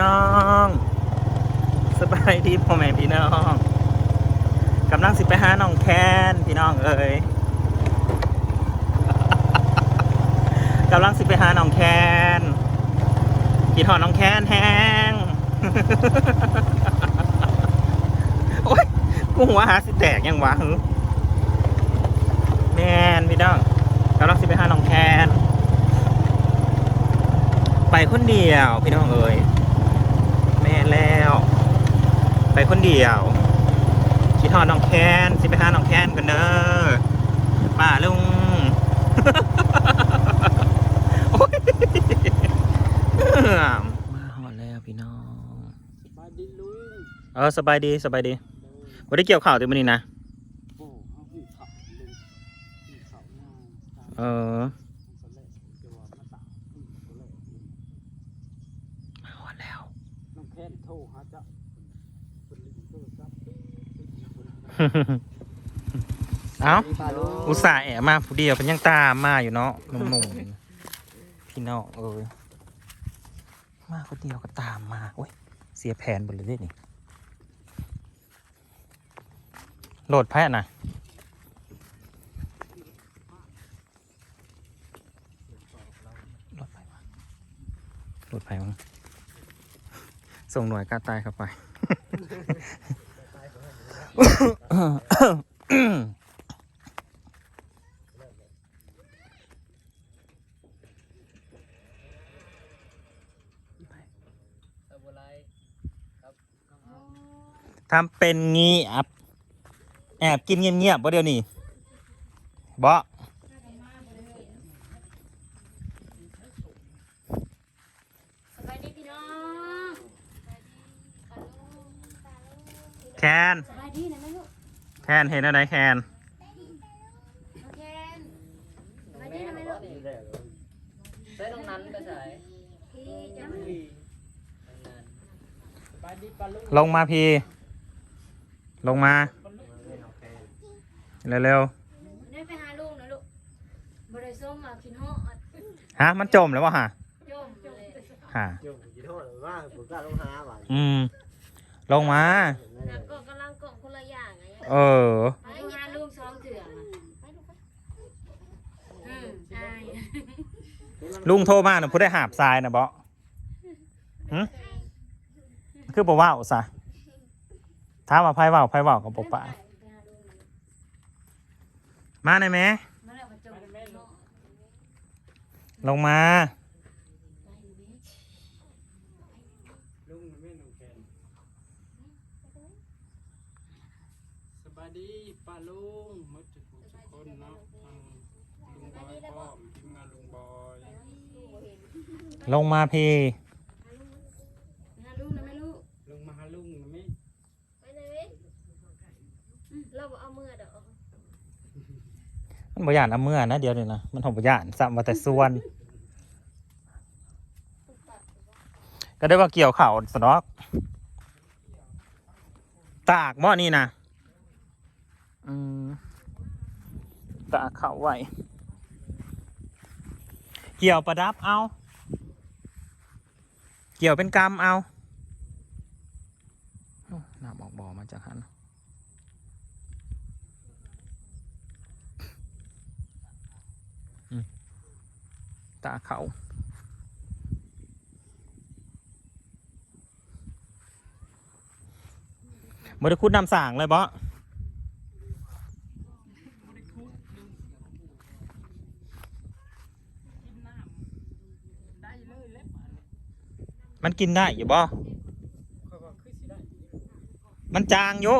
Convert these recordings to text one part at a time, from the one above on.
น้องสบายดีพ่อแม่พี่น้องกำลังสิไปหาน้องแคนพี่น้องเอ้ยกำลังสิไปหาน้องแคนกินหอน้องแคนแห้งโอ้ยกูหัวหาสิแตกยังวะหึแมนพี่น้องกำลังสิไปหาน้องแคนไปคนเดียวพี่น้องเอ๋ย ไปคนเดียวคิดฮอดน้องแคนสิไปหาน้องแคนกันเด้อป้าลุงโอ๊ยมาฮอดแล้วพี่น้องบายดีลุงเออสบายดีสบายดีบ่ได้เกี่ยวข่าวติมื้อนี้นะโอ้เอาหูขับลุงหูขับหน้าตาเออ ตอนแรกจะว่ามาตาหูตอนแรก มาฮอดแล้ว น้องแค้นโทรหาเจ้าเป็นลิงโทรศัพท์ เอ้า อุตส่าห์แอบมาผู้เดียวเป็นยังตามมาอยู่เนาะหนุ่มๆพี่น้องเอ้ยมาคนเดียวก็ตามมาโอ้ยเสียแผนหมดเลยเนี่โหลดแพ้นะโหลดไปวะโหลดไปมั้งส่งหน่วยกล้าตายเข้าไป ทำเป็นงี้อับแอบกินเงียบๆบ่เดี๋ยวนี้บ่ สบายดีพี่น้อง แคน สบายดีนะแม่ลูก แคนเห็นอะไรแคนโอเคสบายดีนะแม่ลูกใส่ตรงนั้นไปใส่พี่จะตรงนั้นบายดีปาลุงลงมาพี่ลงมา เร็วได้ไปหาลูกนะลูกบริส้มมากินห่อดๆฮะมันจมแล้ววะฮะโยมโยมฮะเจ้ากี่โทษว่าผมกล้าลงหาบ่าอืมลงมา เออไปหาลูกสองเถื่อมาไปลูกไปอืมใช่ลุงโทรมาน่ะผู้ได้หาบทรายนะบ่หึคือบ่ว่าวซะถามว่าไผว่าวไผว่าวกับบ่ปะมาได้ไหมมาแล้วมาจมไปเนาะลงมาลุงไม่น้องแค้น บายดีปาลุงมาจุดทุกคนเนาะทางลุงบอยพ่อมทีมงานลุงบอยลงมาพี่หาลูกนะแม่ลูกลงมาหาลุงนะมิไปไหนเว้ยอืมเราบ่เอามือเด้อมันบ่ย่านเอาเมื่อนะเดี๋ยวนี้นะมันหอมบ่ย่านซ้ำว่าแต่ส่วน ก็ได้ว่าเกี่ยวเข่าวสนอก ตากหม้อนี่นะอืม ตาเข่าไหวเกี่ยวประดับเอา เกี่ยวเป็นกรรมเอาโอ้น้ำออกบ่อมาจากหันตาเขาบ่ได้คุดนำสางเลยบ่ มันกินได้อยู่บ่เขาก็คือมันจางอยู่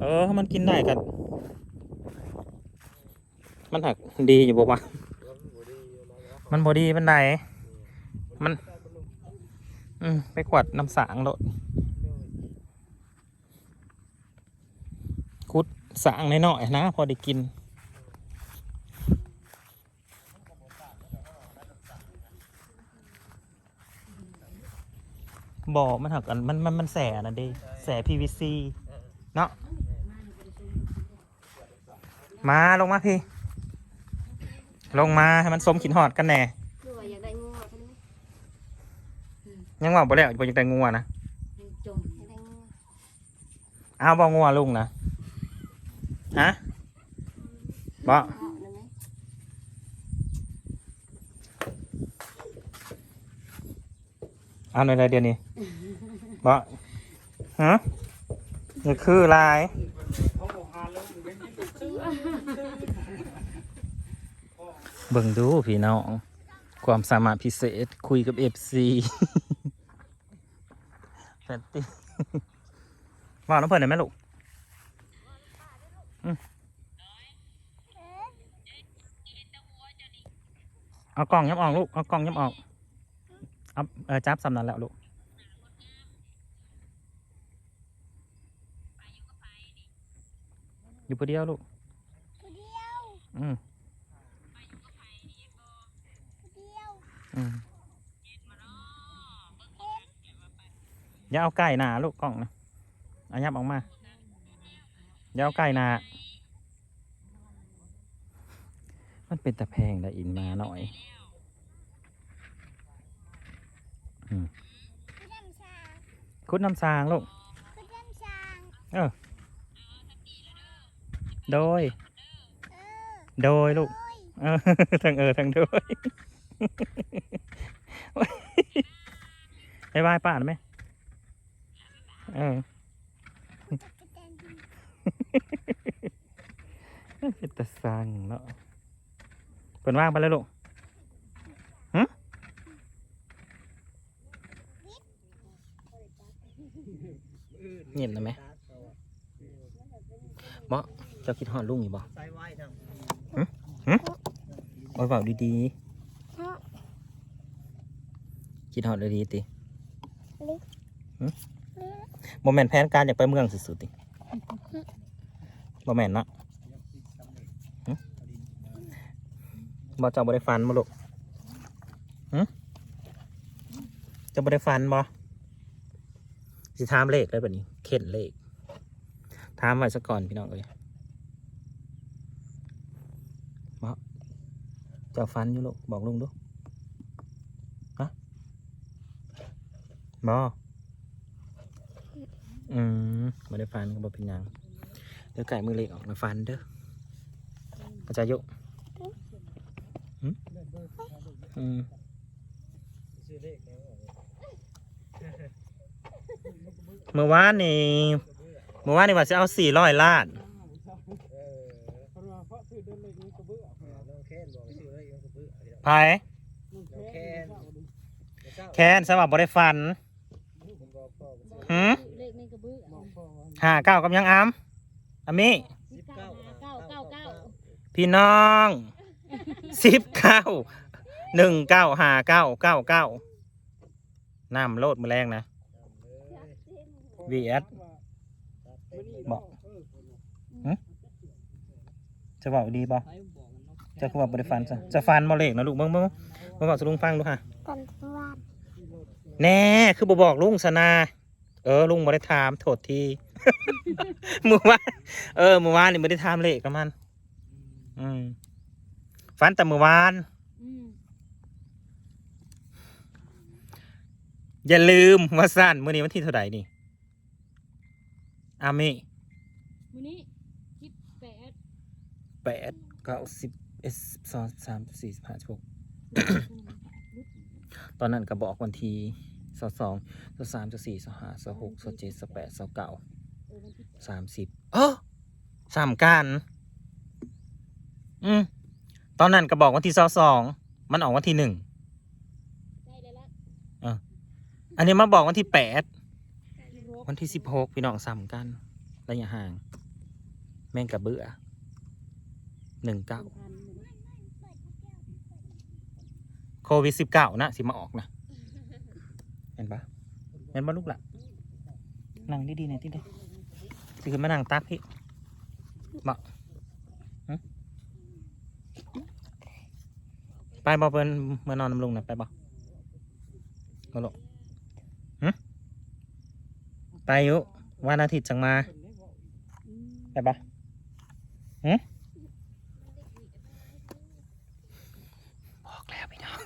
เออ มันกินได้กัน มันหักดีอยู่บ่วะมันบอดีมันไหนมัน อืมไปขวดน้ำสางโลดคุดสางน้อยๆนะ พอได้กิน บ่อมันหักอันมันมันมันแสนะเด้แส PVC เนาะมาลงมาพี่ ลงมาให้มันสมขินหอดกันแน่คือว่าอยากได้งูอะคนนี้ยังว่าบ่แล้วบ่ยังแต่งัวนะยังจมเอาบ่งัวลุงนะฮะบ่ เอาหน่อยเลยเดี๋ยวนี้บ่ฮะนี่คือลายเขาบอกหาแล้วมึงยังไปซื้อเบิ่งดูพี่น้อง ความสามารถพิเศษคุยกับเอฟซีแฟนตี้ว่าน้องเพิ่นได้ไหมลูกเอากล่องยับออกลูก เอากล่องยับออก อาเออจับสำนันแล้วลูกอยู่ผู้เดียวลูกผู้เดียวอืมอืมอย่าเอาไก่หนาลูกกล่องนะเอายับออกมาอย่าเอาไก่หนามันเป็นตะแพงได้อินมาหน่อย อืมคุดน้ำซางลูกเออ โดยโดยลูกเออทั้งเออทั้งโดยบายบายป้าหน่อยไหมเออเป็นตะสังเนาะเปิดว่างไปแล้วลูกหึ เงียบหน่อยไหมบ่เจ้าคิดฮอดลุงอยู่บ่ใส่ไว้ทั้งโอ้ยเบาดีๆคิดฮอดเลยดีติหึบ่แม่นแผนการอยากไปเมืองสุดๆติบ่แม่นเนาะหึบ่เจ้าบ่ได้ฟันบ่ลูกหึเจ้าบ่ได้ฟันบ่สิถามเลขเลยบัดนี้ เข็นเลขถามไว้ซะก่อนพี่น้องเอ้ยบ่เจ้าฟันอยู่ลูกบอกลุงดูฮะบ่อืมบ่ได้ฟันก็บ่เป็นยังเดี๋ยวไก่มือเล็กออกมาฟันเด้อเข้าใจอยุอืม เมื่อวานนี่เมื่อวานนี่ว่าจะเอาสี่ร้อยล้านพาะว่าเพราะซื้อเดินเลยแคนบอกซื้อเลขมันก็เบื่อพี่น้องไผแค้นแค้นสวับบ่ได้ฟันหืมเลขในกระเบื้องห้าเก้ากับยังอามอามิสิบเก้าห้าเก้าเก้าเก้าพี่น้องสิบเก้าหนึ่งเก้าห้าเก้าเก้าเก้าน้ำโลดมือแรงนะ VS บอกจะบอกดีป่ะจะคือว่าบ่ได้ฟันจ้ะจะฟันบ่เลขนะลูกเบิ่งเบิ่งเบิ่งบอกสลุงฟังดูค่ะตอนทุกวันแน่คือบ่บอกลุงสนาเออลุงบ่ได้ถามโทษทีเมื่อวานเออเมื่อวานนี่บ่ได้ถามเลขกับมัน อืมฟันแต่เมื่อวานอืมอย่าลืมว่าสั้นมื้อนี้วันที่เท่าไหร่นี่ อามิมื้อนี้สิบแปดแปดเก้าสิบเอ็ดสิบสองสามสี่สิบห้าสิบหกตอนนั้นก็บอกวันที่สองสองสองสามสองสี่สองห้าสองหกสองเจ็ดสองแปดสองเก้าเออวันที่สามสิบเออสามกันอืมตอนนั้นก็บอกวันที่สองสองมันออกวันที่หนึ่งได้เลยละอันนี้มาบอกวันที่แปดที่รบ วันที่สิบหกพี่น้องสามกันระยะห่าง แม่งกับเบื่อหนึ่งเก้าโควิดสิบเก้านะ สิมาออกนะ เห็นปะเห็นปะลูกละนั่งดีๆหน่อยที่เดีสิคือมานั่งตักพี่บอกไปบอกเพิ่นเมื่อนอนน้ำลุงนะไปบอกมาลูกหึ ไปอยู่วันอาทิตย์จังมาไปปะหึบอกแล้วพี่น้อง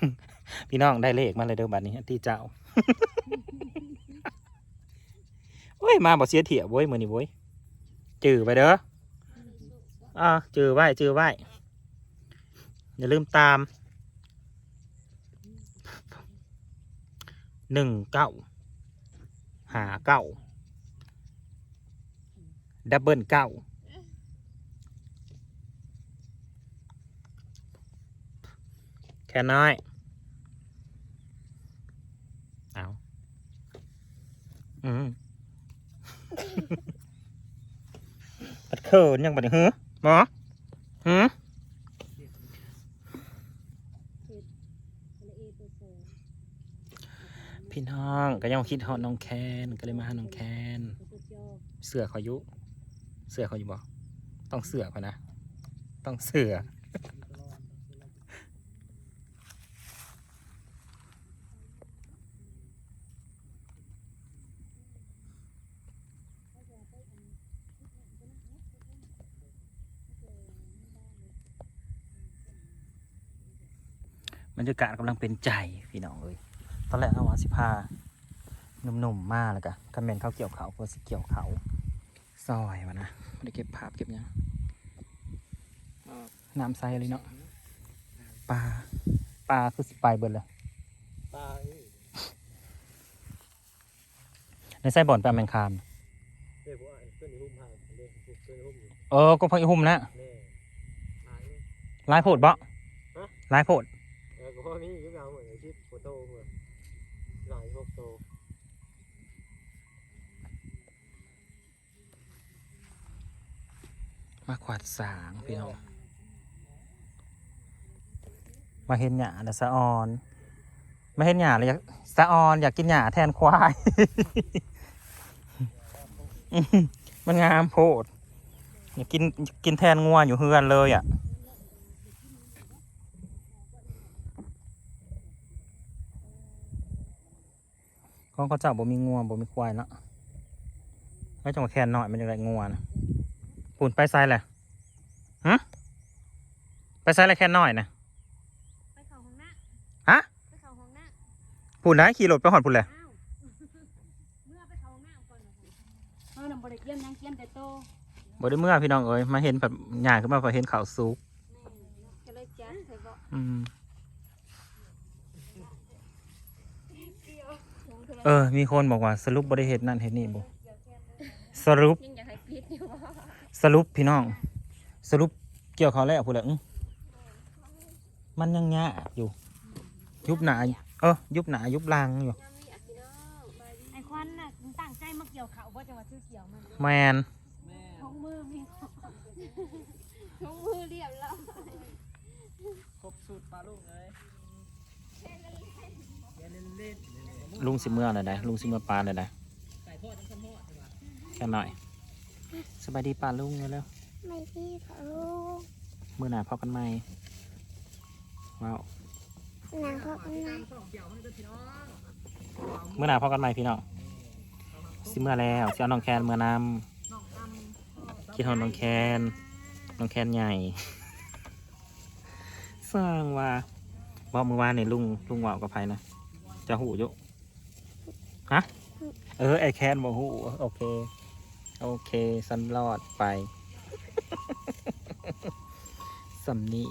พี่น้องได้เลขมาเลยเด้อบัดนี้ที่เจ้าโอ้ยมาบ่เสียเถี่ยโว้ยมือนี้โว้ยจื้อไปเด้ออ่าจื้อไว้จื้อไว้อย่าลืมตามหนึ่งเก้าหาเก้า ดับเบิลเก้าแค่น้อย เอาอืมปัดเขินยังบัดนี้หือหมอหือพี่น้องก็ยังคิดฮอดน้องแคนก็เลยมาหาน้องแคน เสือขอยุ เสือเขาอยู่บ่ต้องเสือเขานะ ต้องเสือบรรยากาศกำลังเป็นใจพี่น้องเอ้ยตอนแรกเอาว่าสิพาหนุ่มๆมาแล้วกะคอมเมนต์เขาเกี่ยวเขาเพื่อสิเกี่ยวเขา ซอยวะนะไม่ได้เก็บภาพเก็บหยังน้ำใสเลยเนาะปลาปลาคือสิไปเบิดเลยตาเอ้ยในไส้บ่อนปลาแมงคามเด็กว่าเพื่อนในหุ้มห่างเด็กเพื่อนในหุ้มอยู่เออก็พออีหุ่มนะแน่หายเลยลายโพดบ่ฮะลายโพดเออก็พ่อมียุคยาวเหมือนชิดโฟโต้เหมือนหลายพวกโต มาขวาดสางพี่น้อง มาเห็นหยาแล้วสะออน มาเห็นหยาเลยอยากสะออนอยากกินหยาแทนควาย มันงามโพด อยากกินกินแทนงัวอยู่เฮือนเลยอะของเขาเจ้าบ่มีงัวบ่มีควายเนาะไม่จังหวะแคนหน่อยมันจะได้งัวนะ ปุ่นไปไซแหละฮะไปไซแหละแคนหน่อยนะไปเข้าห้องน้ฮะำไปเข้าห้องน้ำปุ่นได้ขี่รถไปหอดปุ่นเลยอ้าวเมื่อไปเข้าห้องน้ำก่อนนะเออนำบริเกียมยังเกียมแต่โตบ่ได้เมื่อพี่น้องเอ้ยมาเห็นแบบหยาขึ้นมาพอเห็นข่าวซุกแม่ก็เลยจัดใส่เบาะอืมลงเท่าไหร่เออ มีคนบอกว่าสรุปบ่ได้เห็นนั่นเห็นนี่บ่สรุปยังอยากให้ปิดอยู่บ่ สรุปพี่น้อง สรุปเกี่ยวเขาแล้วพูดแล้วอื้อมันยังยากอยู่ ยุบหนาเออยุบหนายุบลางอยู่ไอ้ควันน่ะตั้งใจมาเกี่ยวเขาว่าจะว่าซื้อเกี่ยวมันแมนท้องมือมีท้องมือเรียบแล้วครบสูตรปลาลูกเลยแค่เล่นเล่นลุงสิเมื่อเลยนะลุงสิเมื่อปลาเลยนะไก่ทอดทั้งคนทอดใช่ปะแค่หน่อยส บายดีปลาลุงแล้วไม่พี่ค่ะลูกเมื่อหนาพอกันไหมว้าวนางพ่อกันนะสองเกี่ยวมันก็พี่น้องเมื่อหนาพอกันไหมพี่น้องสิเมื่อแล้วสิเอาน้องแคนเมื่อนำคิดฮอนน้องแคนน้องแคนใหญ่ สร้างว่าบอกมือวานนี่ลุงลุงว่าวกับไผนะจะหูอยุฮะเออไอแคนบอกหูโอเค โอเคสันรอดไป สำนี